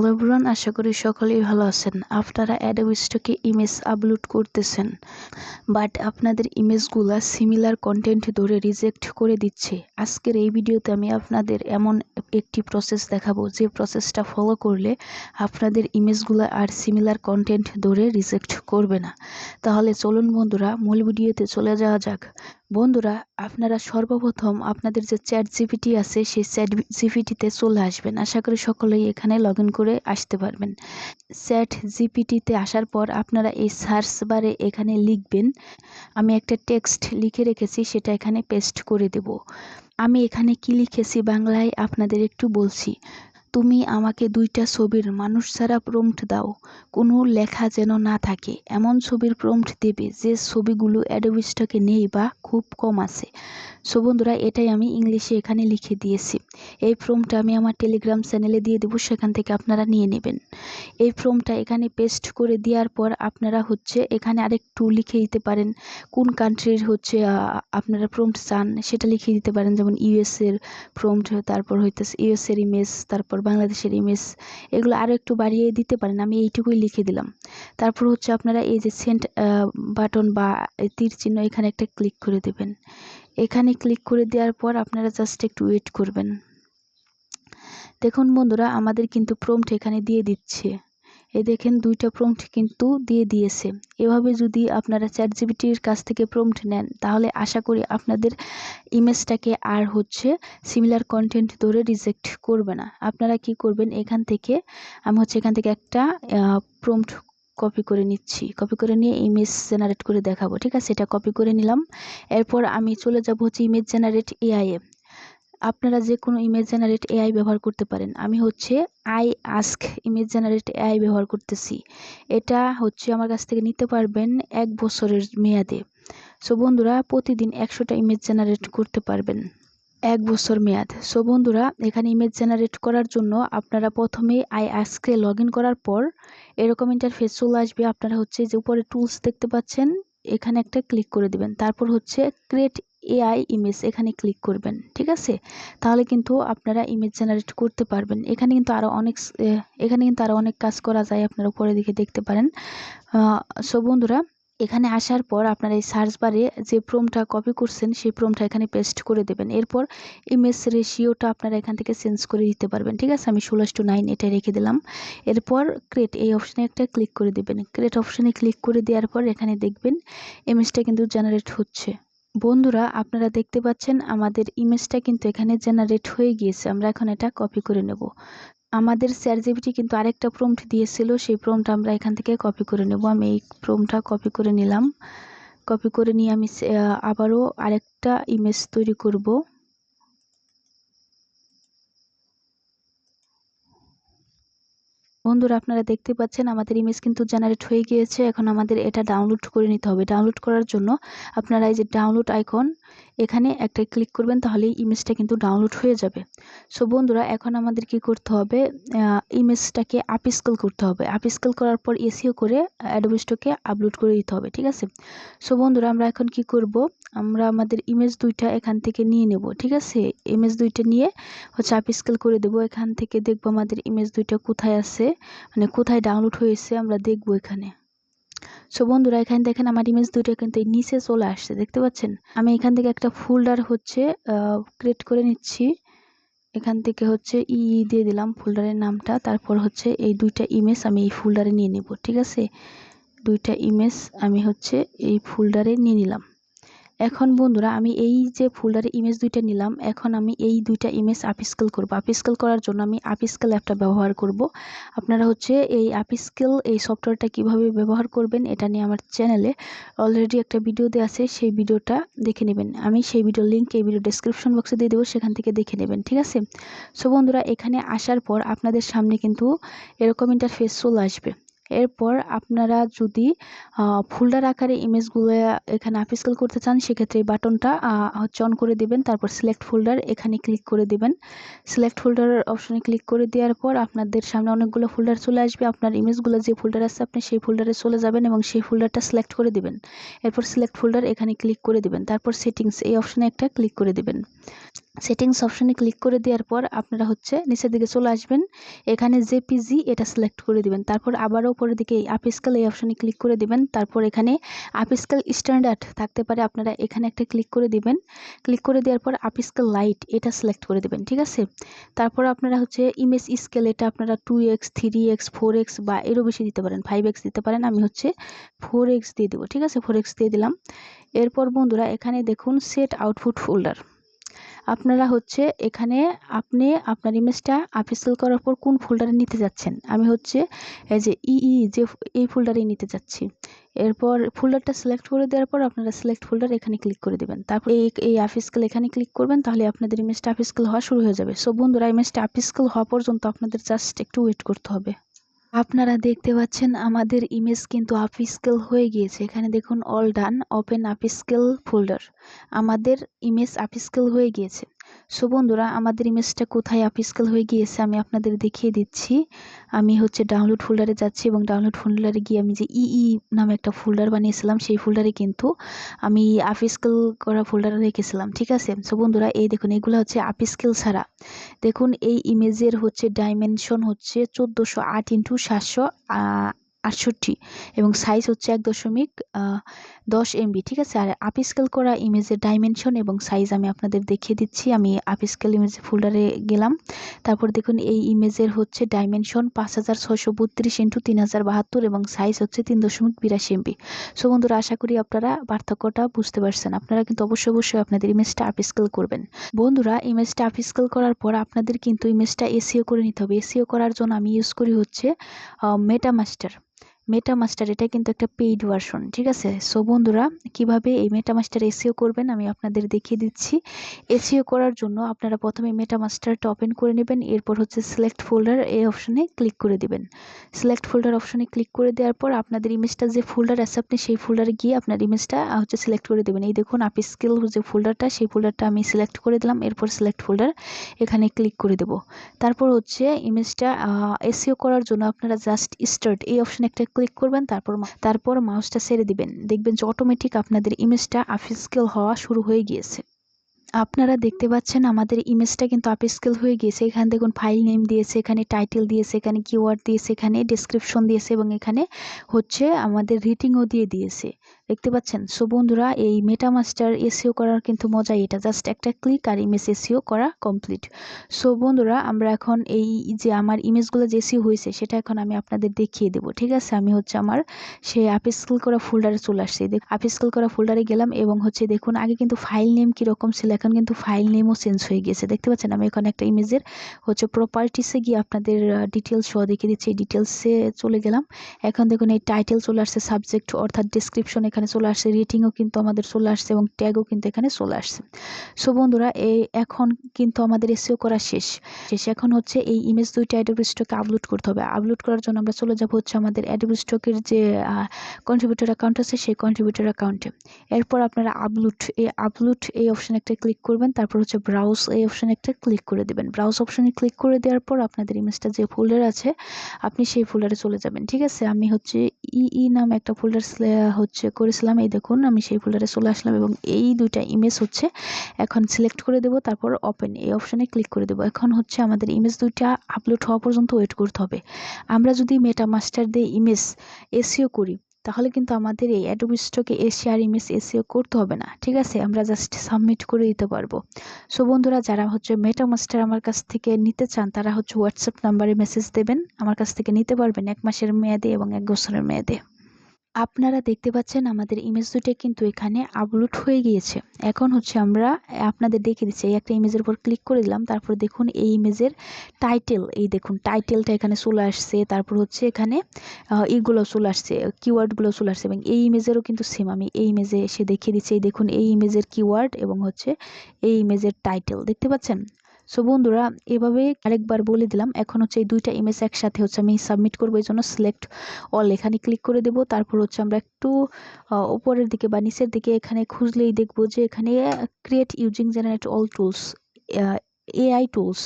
Hello everyone আশা করি সকলেই ভালো আছেন। আপনারা অ্যাডোব স্টকে ইমেজ আপলোড করতেছেন, বাট আপনাদের ইমেজগুলো সিমিলার কন্টেন্ট ধরে রিজেক্ট করে দিচ্ছে। আজকের এই ভিডিওতে আমি আপনাদের এমন একটি প্রসেস দেখাবো, যে প্রসেসটা ফলো করলে আপনাদের ইমেজগুলো আর সিমিলার কন্টেন্ট ধরে রিজেক্ট করবে না। তাহলে চলুন বন্ধুরা, মূল ভিডিওতে চলে যাওয়া যাক। বন্ধুরা, আপনারা সর্বপ্রথম আপনাদের যে চ্যাট জিপিটি আছে, সেই চ্যাট জিপিটিতে চলে আসবেন। আশা করি সকলেই এখানে লগ করে আসতে পারবেন। চ্যাট জিপিটিতে আসার পর আপনারা এই সার্চ বারে এখানে লিখবেন, আমি একটা টেক্সট লিখে রেখেছি, সেটা এখানে পেস্ট করে দেব। আমি এখানে কি লিখেছি বাংলায় আপনাদের একটু বলছি। তুমি আমাকে দুইটা ছবির মানুষ ছাড়া প্রম্পট দাও। কোনো লেখা যেন না থাকে। এমন ছবির প্রম্পট দেবে যে ছবিগুলো অ্যাডোবি স্টকে নেই বা খুব কম আছে। সো বন্ধুরা, এটাই আমি ইংলিশে এখানে লিখে দিয়েছি। এই ফর্মটা আমি আমার টেলিগ্রাম চ্যানেলে দিয়ে দেবো, সেখান থেকে আপনারা নিয়ে নেবেন। এই ফর্মটা এখানে পেস্ট করে দেওয়ার পর আপনারা হচ্ছে এখানে আরেকটু লিখে দিতে পারেন। কোন কান্ট্রির হচ্ছে আপনারা প্রম্পট চান সেটা লিখে দিতে পারেন। যেমন ইউএসের প্রম্পট তারপর হইতেছে ইউএসের ইমেজ তারপর বাংলাদেশের ইমেজ এগুলো আরও একটু বাড়িয়ে দিতে পারেন, আমি এইটুকুই লিখে দিলাম। তারপর হচ্ছে আপনারা এই যে সেন্ট বাটন বা তীর চিহ্ন এখানে একটা ক্লিক করে দেবেন। এখানে ক্লিক করে দেওয়ার পর আপনারা জাস্ট একটু ওয়েট করবেন। দেখুন বন্ধুরা, আমাদের কিন্তু প্রম্পট এখানে দিয়ে দিচ্ছে। এ দেখেন দুইটা প্রম্পট কিন্তু দিয়ে দিয়েছে। এভাবে যদি আপনারা চ্যাট জিবিটির কাছ থেকে প্রম্পট নেন, তাহলে আশা করি আপনাদের ইমেজটাকে আর হচ্ছে সিমিলার কন্টেন্ট ধরে রিজেক্ট করবে না। আপনারা কি করবেন, এখান থেকে, আমি হচ্ছে এখান থেকে একটা প্রম্পট কপি করে নিচ্ছি। কপি করে নিয়ে ইমেজ জেনারেট করে দেখাবো, ঠিক আছে? এটা কপি করে নিলাম। এরপর আমি চলে যাব হচ্ছে ইমেজ জেনারেট এআইএ আপনারা যে কোনো ইমেজ জেনারেট এআই ব্যবহার করতে পারেন। আমি হচ্ছে I ask image generate AI ব্যবহার করতেছি। এটা হচ্ছে আমার কাছ থেকে নিতে পারবেন এক বছরের মেয়াদে। সো বন্ধুরা, প্রতিদিন একশোটা ইমেজ জেনারেট করতে পারবেন। এক বছর মেয়াদ। সো বন্ধুরা, এখানে ইমেজ জেনারেট করার জন্য আপনারা প্রথমে আই আস্কে লগ করার পর এরকম ইন্টারফেস চলে আসবে। আপনারা হচ্ছে যে উপরে টুলস দেখতে পাচ্ছেন, এখানে একটা ক্লিক করে দিবেন। তারপর হচ্ছে ক্রিয়েট এআই ইমেজ এখানে ক্লিক করবেন, ঠিক আছে? তাহলে কিন্তু আপনারা ইমেজ জেনারেট করতে পারবেন। এখানে কিন্তু আরও অনেক এখানে কিন্তু আরও অনেক কাজ করা যায় আপনারা উপরে দিকে দেখতে পারেন। সো বন্ধুরা, এখানে আসার পর আপনারা এই সার্চ বারে যে প্রোমটা কপি করছেন, সেই প্রোমটা এখানে পেস্ট করে দেবেন। এরপর ইমেজ রেশিওটা আপনারা এখান থেকে চেঞ্জ করে দিতে পারবেন, ঠিক আছে? আমি ষোলো টু নাইন এটা রেখে দিলাম। এরপর ক্রেট এই অপশানে একটা ক্লিক করে দেবেন। ক্রেট অপশানে ক্লিক করে দেওয়ার পর এখানে দেখবেন ইমেজটা কিন্তু জেনারেট হচ্ছে। বন্ধুরা, আপনারা দেখতে পাচ্ছেন আমাদের ইমেজটা কিন্তু এখানে জেনারেট হয়ে গিয়েছে। আমরা এখন এটা কপি করে নেব। আমাদের স্যারজিবিটি কিন্তু আরেকটা প্রম্পট দিয়েছিল। সেই প্রোমটা আমরা এখান থেকে কপি করে নেব। আমি এই প্রম্পটা কপি করে নিলাম। কপি করে নিয়ে আমি আবারও আরেকটা ইমেজ তৈরি করব। বন্ধুরা, আপনারা দেখতে পাচ্ছেন আমাদের ইমেজ কিন্তু জেনারেট হয়ে গিয়েছে। এখন আমাদের এটা ডাউনলোড করে নিতে হবে। ডাউনলোড করার জন্য আপনারা এই যে ডাউনলোড আইকন এখানে একটা ক্লিক করবেন, তাহলে ইমেজটা কিন্তু ডাউনলোড হয়ে যাবে। সো বন্ধুরা, এখন আমাদের কি করতে হবে? ইমেজটাকে আপস্কেল করতে হবে। আপস্কেল করার পর এসিও করে অ্যাডোবিস্টকে আপলোড করে দিতে হবে, ঠিক আছে? সো বন্ধুরা, আমরা এখন কি করব? আমরা আমাদের ইমেজ দুইটা এখান থেকে নিয়ে নেব, ঠিক আছে? ইমেজ দুইটা নিয়ে হচ্ছে আপস্কেল করে দেব, এখান থেকে দেখব আমাদের ইমেজ দুইটা কোথায় আছে মানে কোথায় ডাউনলোড হয়েছে আমরা দেখব এখানে। সো বন্ধুরা, এখানে দেখেন আমার ইমেজ দুটো কিন্তু নিচে চলে আসছে, দেখতে পাচ্ছেন? আমি এখান থেকে একটা ফোল্ডার হচ্ছে ক্রিয়েট করে নিচ্ছি। এখান থেকে হচ্ছে ই দিয়ে দিলাম ফোল্ডারের নামটা, তারপর হচ্ছে এই দুইটা ইমেজ আমি এই ফোল্ডারে নিয়ে নেব, ঠিক আছে? দুইটা ইমেজ আমি হচ্ছে এই ফোল্ডারে নিয়ে নিলাম। এখন বন্ধুরা, আমি এই যে ফোল্ডারে ইমেজ দুইটা নিলাম, এখন আমি এই দুইটা ইমেজ আপিস্কেল করব। আপিস্কেল করার জন্য আমি আপিস্কেল অ্যাপটা ব্যবহার করব। আপনারা হচ্ছে এই আপিস্কেল এই সফটওয়্যারটা কীভাবে ব্যবহার করবেন, এটা নিয়ে আমার চ্যানেলে অলরেডি একটা ভিডিও দেওয়া আছে, সেই ভিডিওটা দেখে নেবেন। আমি সেই ভিডিওর লিঙ্ক এই ভিডিও ডেসক্রিপশন বক্সে দিয়ে দেবো, সেখান থেকে দেখে নেবেন, ঠিক আছে? সো বন্ধুরা, এখানে আসার পর আপনাদের সামনে কিন্তু এরকম ইন্টারফেস চলে আসবে। এরপর আপনারা যদি ফোল্ডার আকারে ইমেজগুলো এখানে আপিস্কেল করতে চান, সেক্ষেত্রে এই বাটনটা হচ্ছে অন করে দিবেন। তারপর সিলেক্ট ফোল্ডার এখানে ক্লিক করে দিবেন। সিলেক্ট ফোল্ডার অপশনে ক্লিক করে দেওয়ার পর আপনাদের সামনে অনেকগুলো ফোল্ডার চলে আসবে। আপনার ইমেজগুলো যে ফোল্ডার আছে, আপনি সেই ফোল্ডারে চলে যাবেন এবং সেই ফোল্ডারটা সিলেক্ট করে দিবেন। এরপর সিলেক্ট ফোল্ডার এখানে ক্লিক করে দিবেন। তারপর সেটিংস এই অপশনে একটা ক্লিক করে দিবেন। সেটিংস অপশানে ক্লিক করে দেওয়ার পর আপনারা হচ্ছে নিচের দিকে চলে আসবেন। এখানে জেপিজি এটা সিলেক্ট করে দিবেন। তারপর আবারও উপরের দিকে আপিস্কেল এই অপশানে ক্লিক করে দিবেন। তারপর এখানে আপিস্কেল স্ট্যান্ডার্ড থাকতে পারে, আপনারা এখানে একটা ক্লিক করে দিবেন। ক্লিক করে দেওয়ার পর আপিস্কেল লাইট এটা সিলেক্ট করে দিবেন, ঠিক আছে? তারপর আপনারা হচ্ছে ইমেজ স্কেল এটা আপনারা two X three X four X বা এরও বেশি দিতে পারেন ফাইভ এক্স দিতে পারেন। আমি হচ্ছে ফোর এক্স দিয়ে দেবো, ঠিক আছে? ফোর এক্স দিয়ে দিলাম। এরপর বন্ধুরা এখানে দেখুন সেট আউটপুট ফোল্ডার আপনারা হচ্ছে এখানে আপনি আপনার ইমেজটা আপিসেল করার পর কোন ফোল্ডারে নিতে যাচ্ছেন? আমি হচ্ছে এই যে ইই যে এই ফোল্ডারেই নিতে যাচ্ছি। এরপর ফোল্ডারটা সিলেক্ট করে দেওয়ার পর আপনারা সিলেক্ট ফোল্ডার এখানে ক্লিক করে দেবেন। তারপর এই এই আপিসকেল এখানে ক্লিক করবেন, তাহলে আপনাদের ইমেজটা আপিসকেল হওয়া শুরু হয়ে যাবে। সো বন্ধুরা ইমেজটা আপিসকেল হওয়া পর্যন্ত আপনাদের জাস্ট একটু ওয়েট করতে হবে। আপনারা দেখতে পাচ্ছেন আমাদের ইমেজ কিন্তু আপস্কেল হয়ে গিয়েছে। এখানে দেখুন all done open upscale folder আমাদের ইমেজ আপস্কেল হয়ে গিয়েছে। সো বন্ধুরা, আমাদের ইমেজটা কোথায় আপস্কেল হয়ে গিয়েছে আমি আপনাদের দেখিয়ে দিচ্ছি। আমি হচ্ছে ডাউনলোড ফোল্ডারে যাচ্ছি এবং ডাউনলোড ফোল্ডারে গিয়ে আমি যে ই ই নামে একটা ফোল্ডার বানিয়েছিলাম, সেই ফোল্ডারে কিন্তু আমি আপস্কেল করা ফোল্ডারে রেখেছিলাম, ঠিক আছে? সো বন্ধুরা, এই দেখুন, এগুলো হচ্ছে আপস্কেল ছাড়া। দেখুন, এই ইমেজের হচ্ছে ডাইমেনশন হচ্ছে চোদ্দোশো আট ইন্টু সাতশো আটষট্টি এবং সাইজ হচ্ছে এক দশমিক দশ এমবি ঠিক আছে? আর আপস্কেল করা ইমেজের ডাইমেনশন এবং সাইজ আমি আপনাদের দেখিয়ে দিচ্ছি। আমি আপস্কেল ইমেজ ফোল্ডারে গেলাম। তারপর দেখুন, এই ইমেজের হচ্ছে ডাইমেনশন পাঁচ হাজার ছশো বত্রিশ ইন্টু তিন হাজার বাহাত্তর এবং সাইজ হচ্ছে তিন দশমিক বিরাশি এমবি সো বন্ধুরা, আশা করি আপনারা পার্থক্যটা বুঝতে পারছেন। আপনারা কিন্তু অবশ্যই অবশ্যই আপনাদের ইমেজটা আপস্কেল করবেন। বন্ধুরা ইমেজটা আপস্কেল করার পর আপনাদের কিন্তু ইমেজটা এসিও করে নিতে হবে। এসিও করার জন্য আমি ইউজ করি হচ্ছে মেটামাস্টার মেটামাস্টার এটা কিন্তু একটা পেইড ভার্সন ঠিক আছে? সো বন্ধুরা, কীভাবে এই মেটামাস্টার এসিও করবেন আমি আপনাদের দেখিয়ে দিচ্ছি। এসিও করার জন্য আপনারা প্রথমে মেটামাস্টারটা ওপেন করে নেবেন, এরপর হচ্ছে সিলেক্ট ফোল্ডার এই অপশনে ক্লিক করে দিবেন। সিলেক্ট ফোল্ডার অপশনে ক্লিক করে দেওয়ার পর আপনাদের ইমেজটা যে ফোল্ডার আছে, আপনি সেই ফোল্ডারে গিয়ে আপনার ইমেজটা হচ্ছে সিলেক্ট করে দেবেন। এই দেখুন আপি স্কিল যে ফোল্ডারটা সেই ফোল্ডারটা আমি সিলেক্ট করে দিলাম, এরপর সিলেক্ট ফোল্ডার এখানে ক্লিক করে দেব। তারপর হচ্ছে ইমেজটা এসিও করার জন্য আপনারা জাস্ট স্টার্ট এই অপশনে একটা ক্লিক করবেন, তারপর তারপর মাউসটা ছেড়ে দিবেন। দেখবেন যে অটোমেটিক আপনাদের ইমেজটা আফিসকেল হওয়া শুরু হয়ে গিয়েছে। আপনারা দেখতে পাচ্ছেন আমাদের ইমেজটা কিন্তু আপস্কেল হয়ে গিয়েছে। এখানে দেখুন ফাইল নেম দিয়েছে, এখানে টাইটেল দিয়েছে, এখানে কিওয়ার্ড দিয়েছে, এখানে ডিসক্রিপশন দিয়েছে এবং এখানে হচ্ছে আমাদের রেটিংও দিয়ে দিয়েছে। দেখতে পাচ্ছেন? সো বন্ধুরা, এই মেটামাস্টার এসিও করার কিন্তু মজাই এটা। জাস্ট একটা ক্লিক আর ইমেজ এসিও করা কমপ্লিট সো বন্ধুরা, আমরা এখন এই যে আমার ইমেজগুলো যে এসিও হয়েছে, সেটা এখন আমি আপনাদের দেখিয়ে দেবো, ঠিক আছে? আমি হচ্ছে আমার সেই আপস্কেল করা ফোল্ডারে চলে আসছি। আপস্কেল করা ফোল্ডারে গেলাম এবং হচ্ছে দেখুন, আগে কিন্তু ফাইল নেম কীরকম ছিল, এখন কিন্তু ফাইল নেমও চেঞ্জ হয়ে গিয়েছে দেখতে পাচ্ছেন? আমি এখন একটা ইমেজের হচ্ছে প্রপার্টিসে গিয়ে আপনাদের ডিটেলস সহ দেখিয়ে দিচ্ছি। এই ডিটেলসে চলে গেলাম। এখন দেখুন, এই টাইটেল চলে আসছে সাবজেক্ট অর্থাৎ ডিসক্রিপশন এখানে চলে আসছে রেটিংও কিন্তু আমাদের চলে আসছে এবং ট্যাগও কিন্তু এখানে চলে আসছে। সো বন্ধুরা, এই এখন কিন্তু আমাদের এসিও করা শেষ। শেষ এখন হচ্ছে এই ইমেজ দুইটা অ্যাডোবি স্টকে আপলোড করতে হবে। আপলোড করার জন্য আমরা চলে যাব হচ্ছে আমাদের অ্যাডোবি স্টকের যে কন্ট্রিবিউটার অ্যাকাউন্ট আছে, সেই কন্ট্রিবিউটার অ্যাকাউন্টে এরপর আপনারা আপলোড এই আপলোড এই অপশানে একটা ক্লিক করবেন, তারপর হচ্ছে ব্রাউজ এই অপশানে একটা ক্লিক করে দেবেন। ব্রাউজ অপশানে ক্লিক করে দেওয়ার পর আপনাদের ইমেজটা যে ফোল্ডার আছে, আপনি সেই ফোল্ডারে চলে যাবেন। ঠিক আছে? আমি হচ্ছে ই ই নাম একটা ফোল্ডার হচ্ছে করেছিলাম, এই দেখুন, আমি সেই ফোল্ডারে চলে আসলাম এবং এই দুইটা ইমেজ হচ্ছে, এখন সিলেক্ট করে দেব, তারপর ওপেন এই অপশানে ক্লিক করে দেব। এখন হচ্ছে আমাদের ইমেজ দুইটা আপলোড হওয়া পর্যন্ত ওয়েট করতে হবে। আমরা যদি মেটা মাস্টার দিয়ে ইমেজ এসিও করি, তাহলে কিন্তু আমাদের এই অ্যাডোবি স্টকে এশিয়ার ইমেজ এসিও করতে হবে না, ঠিক আছে? আমরা জাস্ট সাবমিট করে দিতে পারব। সো বন্ধুরা, যারা হচ্ছে মেটা মাস্টার আমার কাছ থেকে নিতে চান, তারা হচ্ছে হোয়াটসঅ্যাপ নাম্বারে মেসেজ দেবেন, আমার কাছ থেকে নিতে পারবেন এক মাসের মেয়াদে এবং এক বছরের মেয়াদে। আপনারা দেখতে পাচ্ছেন আমাদের ইমেজ দুটো কিন্তু এখানে আপলোড হয়ে গিয়েছে। এখন হচ্ছে আমরা, আপনাদের দেখে দিচ্ছি, এই একটা ইমেজের উপর ক্লিক করে দিলাম, তারপর দেখুন এই ইমেজের টাইটেল এই দেখুন টাইটেলটা এখানে চলে আসছে, তারপর হচ্ছে এখানে ইগুলো চলে আসছে কিওয়ার্ডগুলো চলে আসছে, এবং এই ইমেজেরও কিন্তু সেম আমি এই ইমেজে এসে দেখিয়ে দিচ্ছি, এই দেখুন এই ইমেজের কিওয়ার্ড এবং হচ্ছে এই ইমেজের টাইটেল দেখতে পাচ্ছেন? সো বন্ধুরা, এভাবে আরেকবার বলে দিলাম, এখন হচ্ছে এই দুইটা ইমেজ একসাথে হচ্ছে আমি সাবমিট করব, এই জন্য সিলেক্ট অল এখানে ক্লিক করে দেব। তারপর হচ্ছে আমরা একটু উপরের দিকে বা নিচের দিকে এখানে খুঁজলেই দেখব যে এখানে create using generate all tools AI tools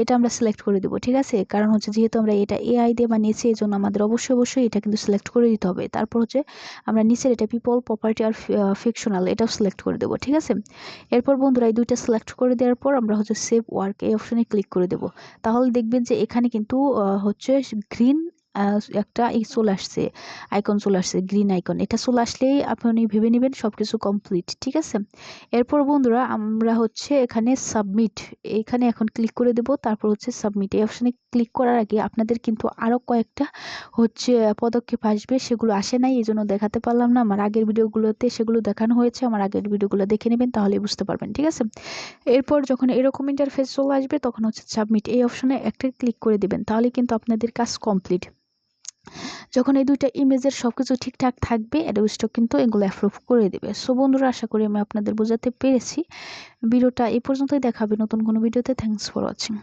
এটা আমরা সিলেক্ট করে দেবো, ঠিক আছে? কারণ হচ্ছে যেহেতু আমরা এটা এআই দিয়ে বানিয়েছি এই জন্য আমাদের অবশ্যই অবশ্যই এটা কিন্তু সিলেক্ট করে দিতে হবে। তারপর হচ্ছে আমরা নিচের এটা পিপল প্রপার্টি আর ফিকশনাল এটাও সিলেক্ট করে দেবো, ঠিক আছে? এরপর বন্ধুরা এই দুইটা সিলেক্ট করে দেওয়ার পর আমরা হচ্ছে সেভ ওয়ার্ক এই অপশানে ক্লিক করে দেবো। তাহলে দেখবেন যে এখানে কিন্তু হচ্ছে গ্রিন একটা এই চলে আসছে আইকন চলে আসছে গ্রিন আইকন এটা চলে আসলেই আপনি ভেবে নেবেন সব কিছু কমপ্লিট ঠিক আছে? এরপর বন্ধুরা, আমরা হচ্ছে এখানে সাবমিট এইখানে এখন ক্লিক করে দেব, তারপর হচ্ছে সাবমিট এই অপশানে ক্লিক করার আগে আপনাদের কিন্তু আরও কয়েকটা হচ্ছে পদক্ষেপ আসবে, সেগুলো আসে নাই, এই জন্য দেখাতে পারলাম না। আমার আগের ভিডিওগুলোতে সেগুলো দেখানো হয়েছে, আমার আগের ভিডিওগুলো দেখে নেবেন, তাহলে বুঝতে পারবেন, ঠিক আছে? এরপর যখন এরকম ইন্টারফেস চলে আসবে, তখন হচ্ছে সাবমিট এই অপশানে একটা ক্লিক করে দেবেন, তাহলে কিন্তু আপনাদের কাজ কমপ্লিট যখন এই দুইটা ইমেজের সব কিছু ঠিকঠাক থাকবে অ্যাডোবিস্টক কিন্তু এগুলো অ্যাপ্রুভ করে দেবে। সো বন্ধুরা, আশা করি আমি আপনাদের বোঝাতে পেরেছি। ভিডিওটা এই পর্যন্তই দেখাবে নতুন কোনো ভিডিওতে। Thanks for watching